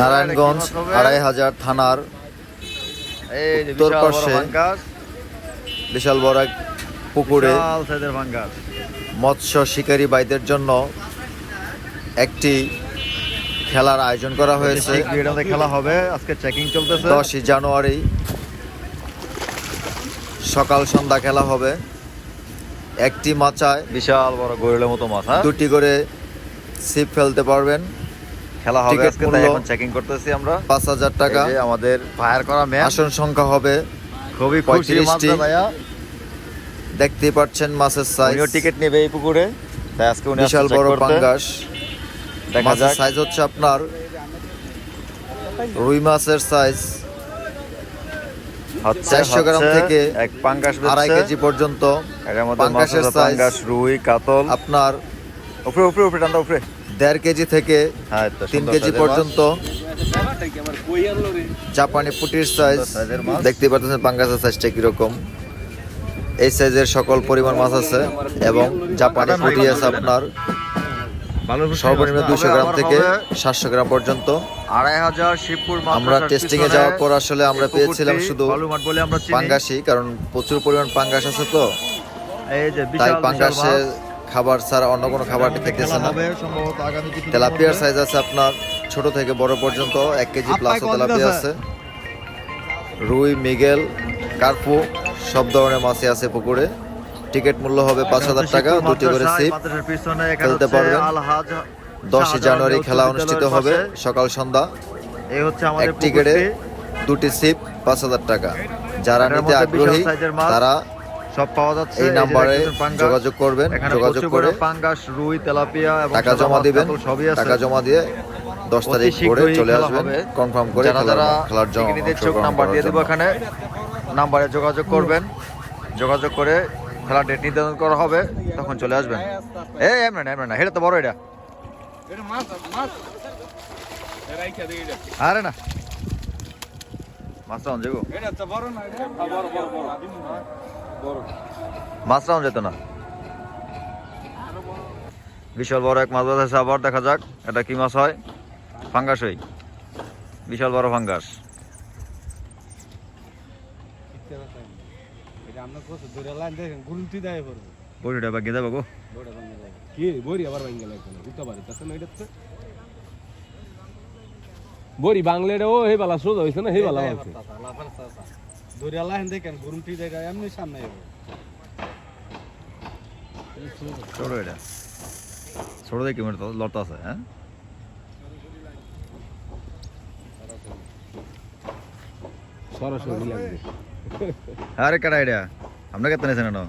নারায়ণগঞ্জ? আড়াই হাজার থানার উত্তর পাশে বিশাল বড় এক পুকুরে। মৎস্য শিকারী বাইদের জন্য একটি খেলার আয়োজন করা হয়েছে। খেলা হবে আজকে চেকিং চলতেছে। দশই জানুয়ারি সকাল সন্ধ্যা খেলা হবে। একটি মাচায় বিশাল বড় গরিলের মতো মাছ হ্যাঁ? দুটি করে ছিপ ফেলতে পারবেন। খেলা হবে আজকে তাই এখন চেকিং করতেছি আমরা। পাঁচ হাজার টাকা। এই যে আমাদের ফায়ার করা ম্যাচ আসন সংখ্যা হবে খুবই খুশি পঁয়ত্রিশটি। ভাইয়া। দেখতেই পাচ্ছেন মাছের সাইজ উনিও টিকিট নেবে এই পুকুরে। তাই আজকে উনি বিশাল বড় পাঙ্গাস। দেখা যাক। সাইজ হচ্ছে আপনার রুই মাছের সাইজ 400 গ্রাম থেকে এক পাঙ্গাস আড়াই কেজি পর্যন্ত পাঙ্গাসের আছে রুই কাতল। আপনার উপরে উপরে উপরে টান্দা উপরে। দেড় কেজি থেকে হ্যাঁ তিন কেজি পর্যন্ত। জাপানি পুটির সাইজ দেখতে পাচ্ছেন পাঙ্গাসের সাইজটা কীরকম। এই সাইজের সকল পরিমাণ মাছ আছে এবং জাপানি পুটি আছে আপনার সর্বনিম্ন দুশো গ্রাম থেকে সাতশো গ্রাম পর্যন্ত। আড়াই হাজার শিবপুর আমরা টেস্টিং এ যাওয়ার পর আসলে আমরা পেয়েছিলাম শুধু। পাঙ্গাসি কারণ প্রচুর পরিমাণ পাঙ্গাস আছে তো। তাই পাঙ্গাসের। খাবার ছাড়া অন্য কোনো খাবার খেতেছে না। তেলাপিয়ার সাইজ আছে আপনার ছোট থেকে বড় পর্যন্ত এক কেজি প্লাস তেলাপিয়া আছে? রুই মিগেল কার্পু সব ধরনের মাছই আছে পুকুরে। টিকিট মূল্য হবে পাঁচ হাজার টাকা দুটি করে সিপ খেলতে পারবেন। দশই জানুয়ারি খেলা অনুষ্ঠিত হবে সকাল সন্ধ্যা। এই হচ্ছে আমাদের এক টিকেটে। দুটি সিপ পাঁচ হাজার টাকা। যারা নিতে আগ্রহী তারা সব পাওয়া যাচ্ছে। এই নাম্বারে যোগাযোগ করবেন এখানে যোগাযোগ করে পাঙ্গাস রুই তেলাপিয়া এবং টাকা জমা দিবেন সবই আছে। টাকা জমা দিয়ে দশ তারিখ করে চলে আসবেন হবে। কনফার্ম করে যারা খেলার যারা খেলার জন্য নাম্বার দিয়ে দিব। এখানে। নাম্বারে যোগাযোগ করবেন। যোগাযোগ করে খেলার ডেট নির্ধারণ করা হবে তখন চলে আসবেন। এই এমন না এমন না এটা তো বড় এটা। আরে না। মাছটা অন যাব মাছটা অন যেত না। বিশাল বড় এক মাছ বাজাচ্ছে আবার দেখা যাক এটা কি মাছ হয়। ফাঙ্গাস হই। বিশাল বড় ফাঙ্গাস। বড়িটা বাকি যাব গো। বড়ি বাংলাটা ও হে বালা সোজা হয়েছে না হে বালা হইছে ছোট এটা। ছোট দেখি লড়তা আছে হ্যাঁ? সরাসরি লাগবে আরে কাটা এটা? আপনার কেতন আছে না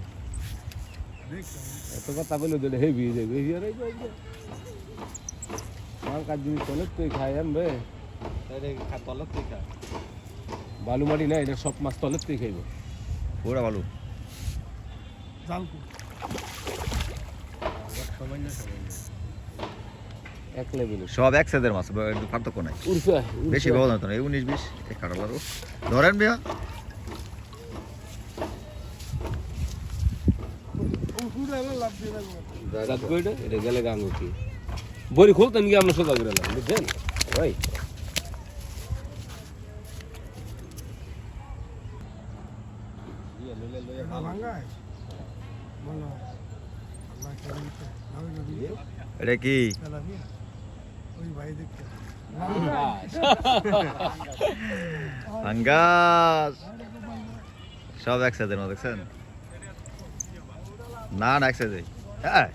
এত কথা বলে দিলে হেভি হয়ে যাবে। হেভি আর এই যে, আমার কাজ জিনিস চলে তুই খাই আনবে বালু মাটি না এটা সব মাছ তলের তুই খাইব পুরা ভালো এক লেভেল সব এক সাইজের মাছ বা- পার্থক্য নাই। উড়ছে বেশি ব্যবধান হতো না এই উনিশ বিশ কাটালারও ধরেন এটা গেলে বড়ি খুলতেন গিয়ে আমরা সোজা করে বুঝছেন? ভাই এটা কি? পাঙ্গাস সব একসাথে না দেখছেন? না না এক হ্যাঁ।